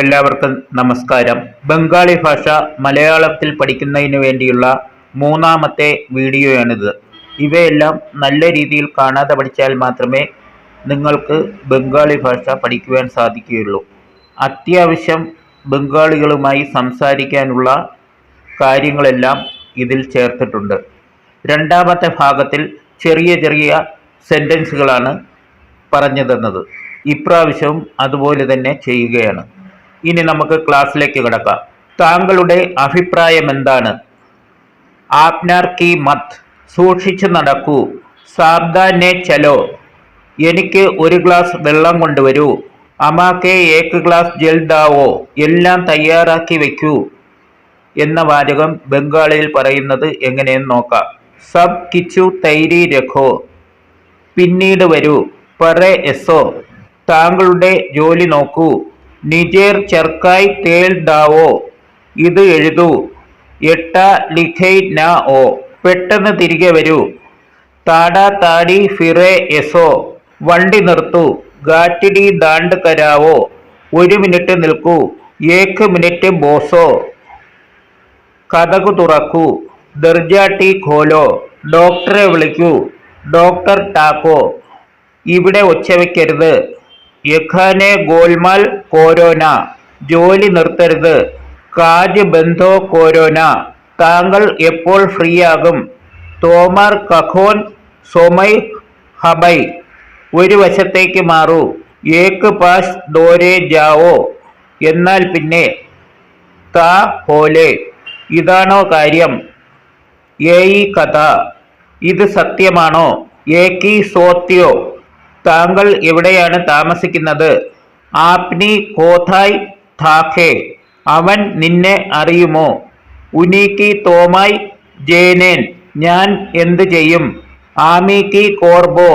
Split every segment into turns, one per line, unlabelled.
എല്ലാവർക്കും നമസ്കാരം. ബംഗാളി ഭാഷ മലയാളത്തിൽ പഠിക്കുന്നതിന് വേണ്ടിയുള്ള മൂന്നാമത്തെ വീഡിയോയാണിത്. ഇവയെല്ലാം നല്ല രീതിയിൽ കാണാതെ പഠിച്ചാൽ മാത്രമേ നിങ്ങൾക്ക് ബംഗാളി ഭാഷ പഠിക്കുവാൻ സാധിക്കുകയുള്ളൂ. അത്യാവശ്യം ബംഗാളികളുമായി സംസാരിക്കാനുള്ള കാര്യങ്ങളെല്ലാം ഇതിൽ ചേർത്തിട്ടുണ്ട്. രണ്ടാമത്തെ ഭാഗത്തിൽ ചെറിയ ചെറിയ സെന്റൻസുകളാണ് പറഞ്ഞു തന്നത് ഇപ്രാവശ്യവും അതുപോലെ തന്നെ ചെയ്യുകയാണ്. ഇനി നമുക്ക് ക്ലാസ്സിലേക്ക് കിടക്കാം. താങ്കളുടെ അഭിപ്രായം എന്താണ്? ആപ്നാർക്കി മത് സൂക്ഷിച്ചു നടക്കൂ. സാബ്ദാനെ ചലോ. എനിക്ക് ഒരു ഗ്ലാസ് വെള്ളം കൊണ്ടുവരൂ. അമാക്കെ ഏക്ക് ഗ്ലാസ് ജൽദാവോ എല്ലാം തയ്യാറാക്കി വെക്കൂ. എന്ന വാചകം ബംഗാളിയിൽ പറയുന്നത് എങ്ങനെയെന്ന് നോക്കാം. സബ് കിച്ചു തൈരി രഖോ പിന്നീട് വരൂ. പറ എസോ. താങ്കളുടെ ജോലി നോക്കൂ. നിജേർ ചെർക്കായ് തേൽ ഡാവോ. ഇത് എഴുതൂ. എട്ട ലിഖൈ ന ഓ. പെട്ടെന്ന് തിരികെ വരൂ. താടാ താടി ഫിറേ എസോ. വണ്ടി നിർത്തൂ. ഗാറ്റിഡി ദാണ്ട് കരാവോ. ഒരു മിനിറ്റ് നിൽക്കൂ. ഏക്ക് മിനിറ്റ് ബോസോ. കഥകു തുറക്കൂ. ദർജാട്ടി ഖോലോ. ഡോക്ടറെ വിളിക്കൂ. ഡോക്ടർ ടാക്കോ. ഇവിടെ ഒച്ചവെക്കരുത്. യഖാനെ ഗോൽമാൽ കോരോന. ജോലി നിർത്തരുത്. കാജ് ബന്ധോ കോരോന. താങ്കൾ എപ്പോൾ ഫ്രീ ആകും തോമർ കഖോൻ സോമൈ ഹബൈ. ഒരു വശത്തേക്ക് മാറൂ. ഏക്ക് പാസ് ദോരെ ജാവോ. എന്നാൽ പിന്നെ താ ഹോലെ. ഇതാണോ കാര്യം? ഏയി കഥ. ഇത് സത്യമാണോ? ഏക്കി സോത്യോ. താങ്കൾ എവിടെയാണ് താമസിക്കുന്നത്? ആപ്നി കോഥായ് താഖേ അവൻ നിന്നെ അറിയുമോ? ഉനീക്കി തോമായ് ജേനേൻ ഞാൻ എന്ത് ചെയ്യും? ആമിക്കി കോർബോ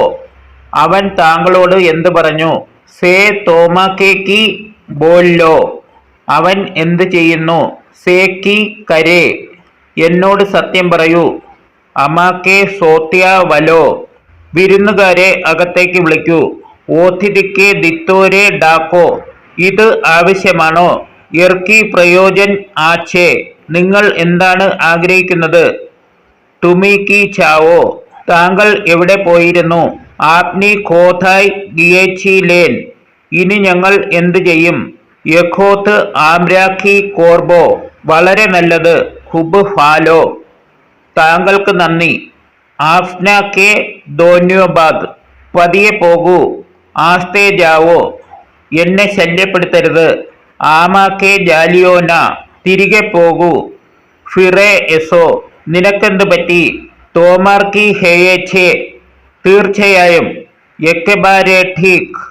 അവൻ താങ്കളോട് എന്ത് പറഞ്ഞു? സേ തോമാക്കേക്കി ബോല്ലോ അവൻ എന്ത് ചെയ്യുന്നു? സേക്കി കരേ എന്നോട് സത്യം പറയൂ. അമാക്കെ സോത്യ വലോ വിരുന്നുകാരെ അകത്തേക്ക് വിളിക്കൂ. ഓതിഥിക്ക് ദിത്തോരെ ഡാക്കോ. ഇത് ആവശ്യമാണോ? ഇർക്കി പ്രയോജൻ ആച്ചേ. നിങ്ങൾ എന്താണ് ആഗ്രഹിക്കുന്നത്? ടുമിക്കി ചാവോ. താങ്കൾ എവിടെ പോയിരുന്നു? ആപ്നി ഖോഥായ് ഗിയേച്ചി ലേൻ ഇനി ഞങ്ങൾ എന്തു ചെയ്യും? യഖോത്ത് ആംരാഖി കോർബോ. വളരെ നല്ലത്. ഹുബ് ഫാലോ താങ്കൾക്ക് നന്ദി. ആഫ്ന കെ ദോന്യോബാദ് പതിയെ പോകൂ ആസ്തേ ജാവോ എന്നെ ശല്യപ്പെടുത്തരുത് ആമാക്കെ ജാലിയോന തിരികെ പോകൂ. ഫിറെ എസോ നിനക്കെന്ത് പറ്റി? തോമാർക്കി ഹേയേഛേ തീർച്ചയായും യക്കെബാരെ ഠീക്ക്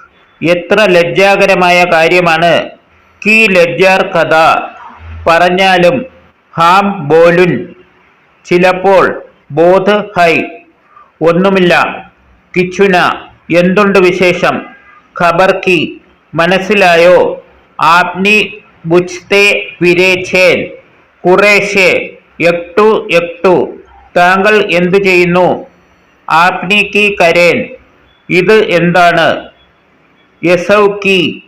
എത്ര ലജ്ജാകരമായ കാര്യമാണ്. കി ലജ്ജാർ കഥ. പറഞ്ഞാലും ഹാം ബോലുൻ. ചിലപ്പോൾ ബോധ് ഹൈ. ഒന്നുമില്ല. കിച്ചുന എന്തുണ്ട് വിശേഷം? ഖബർ കി മനസ്സിലായോ? ആപ്നി ബുജ്തെ വിരേഛേൻ കുറേശ്ശെ എട്ടു എട്ടു. താങ്കൾ എന്തു ചെയ്യുന്നു? ആപ്നി കി കരേൻ. ഇത് എന്താണ്? യസൗ കി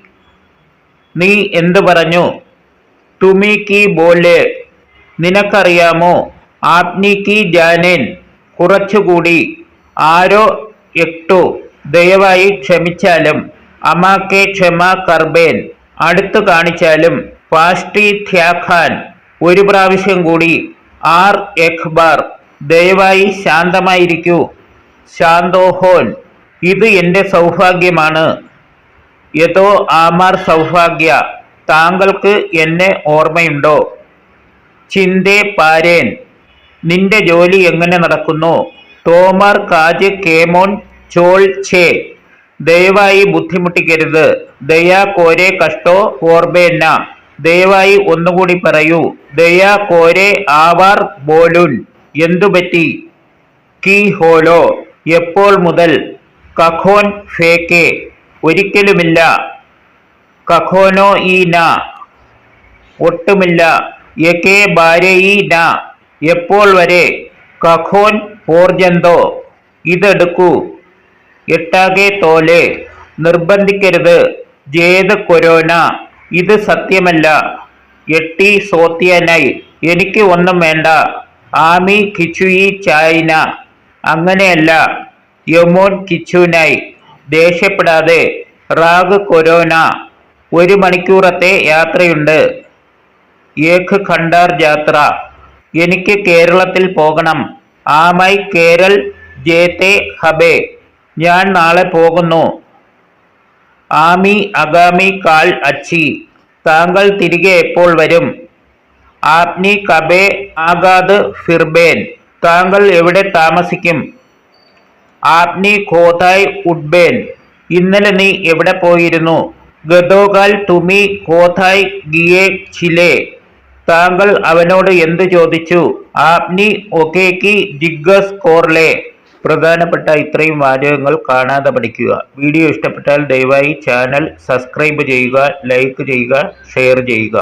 നീ എന്ത് പറഞ്ഞു? തുമി കി ബോലെ. നിനക്കറിയാമോ? ആപ്നി കി ജാനേൻ. കുറച്ചുകൂടി. ആരോ എട്ടു. ദയവായി ക്ഷമിച്ചാലും. അമാക്കെ ക്ഷമ കർബേൻ. അടുത്തു കാണിച്ചാലും. പാഷ്ടി ത്യാഖാൻ ഒരു പ്രാവശ്യം കൂടി. ആർ എഖ്ബാർ. ദയവായി ശാന്തമായിരിക്കൂ. ശാന്തോഹോൻ. ഇത് എന്റെ സൗഭാഗ്യമാണ്. യഥോ ആമാർ സൗഭാഗ്യ. താങ്കൾക്ക് എന്നെ ഓർമ്മയുണ്ടോ? ചിന്തേ പാരേൻ. നിന്റെ ജോലി എങ്ങനെ നടക്കുന്നു? തോമർ കാജ് കേമോൻ ചോൾ ഛേ. ദയവായി ബുദ്ധിമുട്ടിക്കരുത്. ദയാ കോരെ കഷ്ടോ കോർബേന്ന ദയവായി ഒന്നുകൂടി പറയൂ. ദയാ കോരെ ആവാർ ബോലുൻ. എന്തുപറ്റി കീ ഹോലോ എപ്പോൾ മുതൽ? കഖോൻ ഫേക്കെ. ഒരിക്കലുമില്ല. കഖോനോ ഈ ന. ഒട്ടുമില്ല. യകേ ബാരയി ന. എപ്പോൾ വരെ? കഖോൻ പോർജന്തോ ഇതെടുക്കൂ എട്ടാകെ തോലെ നിർബന്ധിക്കരുത്. ജേത് കൊരോന ഇത് സത്യമല്ല. എട്ടി സോത്യനൈ എനിക്ക് ഒന്നും വേണ്ട. ആമി കിച്ചുയി ചൈന അങ്ങനെയല്ല. യമോൻ കിച്ചുനൈ ദേഷ്യപ്പെടാതെ. റാഗ് കൊരോന ഒരു മണിക്കൂറത്തെ യാത്രയുണ്ട്. ഏഖ് ഖണ്ഡാർ ജാത്ര. എനിക്ക് കേരളത്തിൽ പോകണം. ആമൈ കേരൾ ജേത്തെ ഹബേ. ഞാൻ നാളെ പോകുന്നു. ആമി അഗാമി കാൽ അച്ചി. താങ്കൾ തിരികെ എപ്പോൾ വരും? ആപ്നി കബേ ആഗാദ് ഫിർബേൻ. താങ്കൾ എവിടെ താമസിക്കും? ആപ്നി ഖോതായ് ഉഡ്ബേൻ. ഇന്നലെ നീ എവിടെ പോയിരുന്നു? ഗതോകാൽ തുമി ഖോതായ് ഗിയെ ചിലെ. താങ്കൾ അവനോട് എന്ത് ചോദിച്ചു? ആപ്നി ഒക്കേക്ക് ജിഗ്ഗസ് കോർലെ. പ്രധാനപ്പെട്ട ഇത്രയും വാചകങ്ങൾ കാണാതെ പഠിക്കുക. വീഡിയോ ഇഷ്ടപ്പെട്ടാൽ ദയവായി ചാനൽ സബ്സ്ക്രൈബ് ചെയ്യുക ലൈക്ക് ചെയ്യുക ഷെയർ ചെയ്യുക.